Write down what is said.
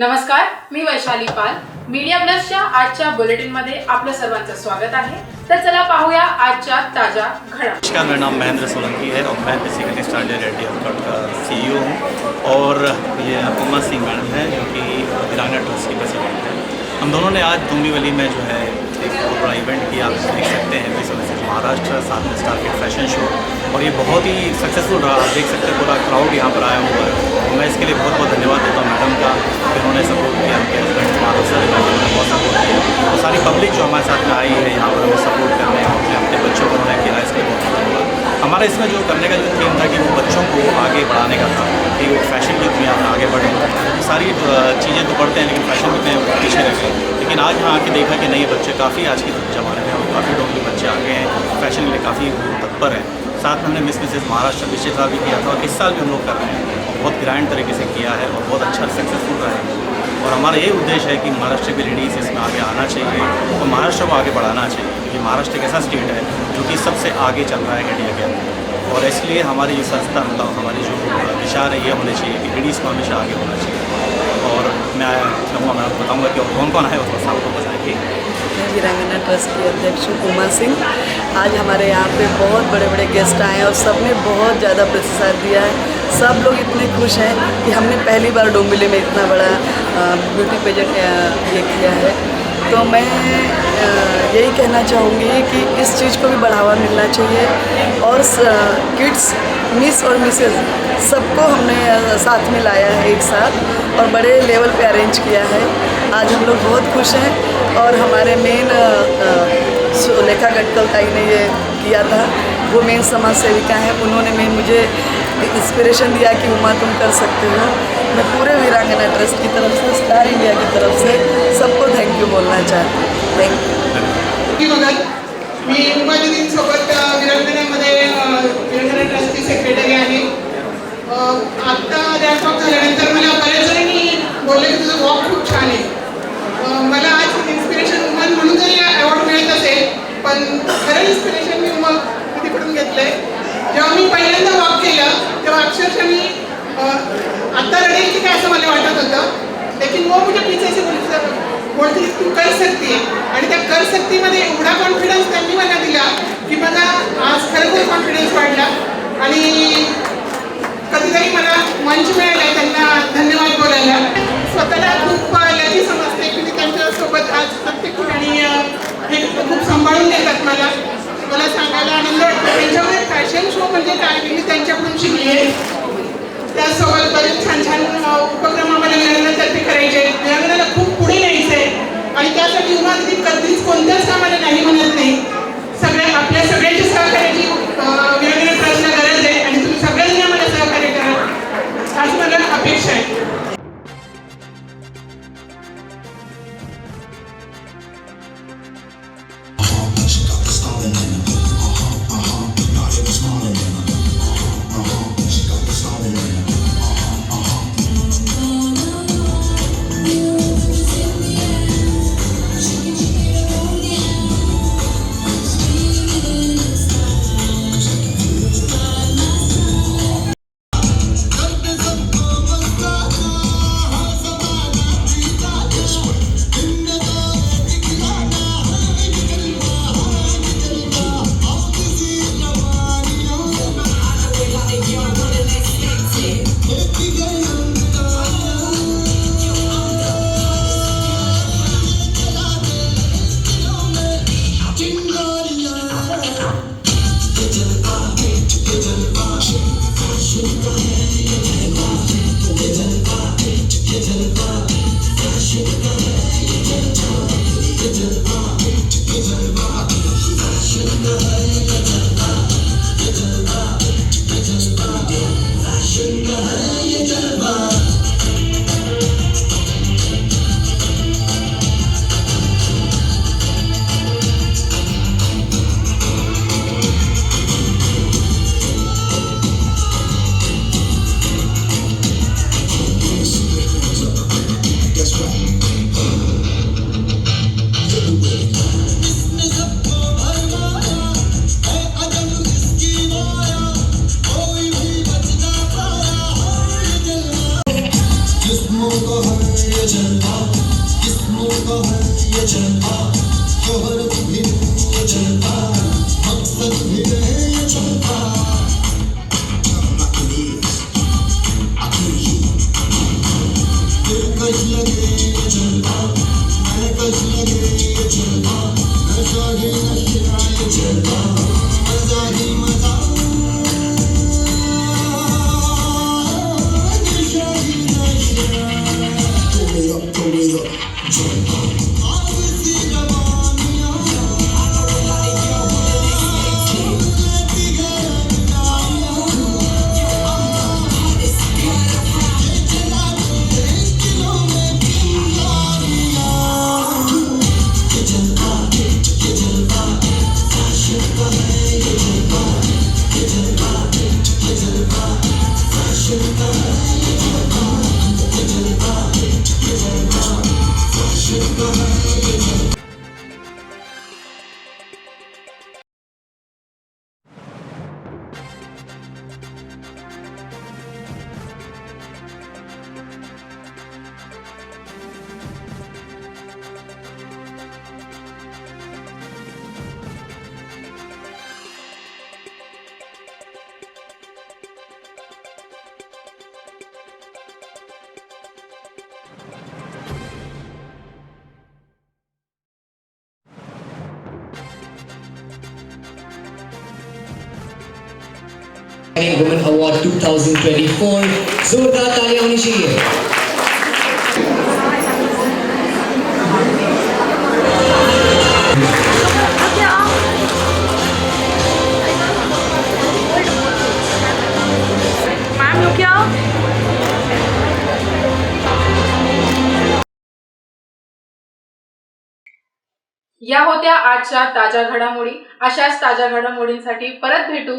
नमस्कार मी वैशाली पाल. मीडिया प्लसच्या आजच्या बुलेटिनमध्ये आपलं सर्वांचं स्वागत आहे. तर चला पाहूया आजच्या ताज्या घडामोडी. नमस्कार मेरा नाम महेंद्र सोलंकी है और मैं बेसिकली स्टैंडर्ड रेड्डी ऑफकट का सी हूँ और ये उमा सिंह मैडम है जो कि वीरांगना ट्रस्ट की प्रेसिडेंट है। हम दोनों ने आज डोंबिवली में जो है एक बहुत बड़ा इवेंट किया। आप देख सकते हैं सर्विसेज़ महाराष्ट्र, साथ में स्टार किड फ़ैशन शो और ये बहुत ही सक्सेसफुल रहा। आप देख सकते हैं, पूरा क्राउड यहाँ पर आया हुआ है। मैं इसके लिए बहुत बहुत धन्यवाद देता हूँ मैडम का, कि उन्होंने सपोर्ट किया, उनके हस्बैंड सर का जिन्होंने बहुत सपोर्ट किया। और सारी पब्लिक जो हमारे साथ में आई है, यहाँ पर हमें सपोर्ट करने अपने बच्चों को उन्होंने किया, इसके लिए बहुत धन्यवाद। हमारा इसमें जो करने का जो थीम था कि वो बच्चों को आगे बढ़ाने का था, कि वो फ़ैशन की दुनिया में आगे बढ़े ये सारी चीज़ें तो बढ़ते हैं, लेकिन फ़ैशन में पीछे रह गए। लेकिन आज यहाँ आके देखा कि ये बच्चे काफ़ी आज के ज़माने में, और काफ़ी डोंगली बच्चे आगे हैं फ़ैशन के लिए काफ़ी तत्पर हैं। साथ में हमने मिस मिसेज महाराष्ट्र पिछले साल भी किया था, और इस साल भी हम लोग कर रहे हैं और बहुत ग्रैंड तरीके से किया है, और बहुत अच्छा सक्सेसफुल रहा है। और हमारा यही उद्देश्य है कि महाराष्ट्र की लेडीज़ इसमें आगे आना चाहिए, और महाराष्ट्र को आगे बढ़ाना चाहिए, क्योंकि महाराष्ट्र एक ऐसा स्टेट है, जो कि सबसे आगे चल रहा है इंडिया के और इसलिए हमारी जो संस्था मतलब हमारी जो विचार है ये होने चाहिए कि लेडीज़ को हमेशा आगे होना चाहिए। मैं चाहूँगा मैं आपको बताऊँगा कि कौन कौन है उसको आपको बताएँगे मैं वीरांगना ट्रस्ट की अध्यक्ष उमा सिंह आज हमारे यहाँ पे बहुत बड़े बड़े गेस्ट आए हैं और सबने बहुत ज़्यादा प्रतिसाद दिया है। सब लोग इतने खुश हैं कि हमने पहली बार डोंबिवली में इतना बड़ा ब्यूटी पेजेंट ये किया है। तो मैं यही कहना चाहूँगी कि इस चीज़ को भी बढ़ावा मिलना चाहिए और किड्स मिस और मिसेज सबको हमने साथ में लाया है एक साथ। और बड़े लेवल पे अरेंज किया है। आज हम लोग बहुत खुश हैं और हमारे मेन सुलेखा गटकल ताई ने ये किया था। वो मेन समाज सेविका हैं। उन्होंने मेन मुझे इंस्पिरेशन दिया कि उमा तुम कर सकते हो। मैं पूरे वीरांगना ट्रस्ट की तरफ़ से स्टार इंडिया की तरफ़ से सबको थैंक यू बोलना चाहती हूँ। थैंक यू मी बघत मी उमादींसोबत अ, विरंगणामध्ये विरंगणा ट्रस्टची सेक्रेटरी आहे. तिकडून जेव्हा मी पहिल्यांदा वॉक केलं तेव्हा अक्षरशः मी आता रडेल की काय असं मला वाटत होतं. लेकिन वो मुझे पीछे से बोलते तू कर सकती आणि त्या कर सकतीमध्ये एवढा कॉन्फिडन्स त्यांनी मला दिला की मला आज खरोखर कॉन्फिडन्स वाढला. आणि कधीतरी मला मंच मिळाला त्यांना धन्यवाद बोलायला. स्वतःला खूप लकी Yeah. Women Award 2024 जोरदार तालियां होनी चाहिए या होत्या आजच्या ताज्या घडामोडी. अशाच ताज्या घडामोडींसाठी परत भेटू.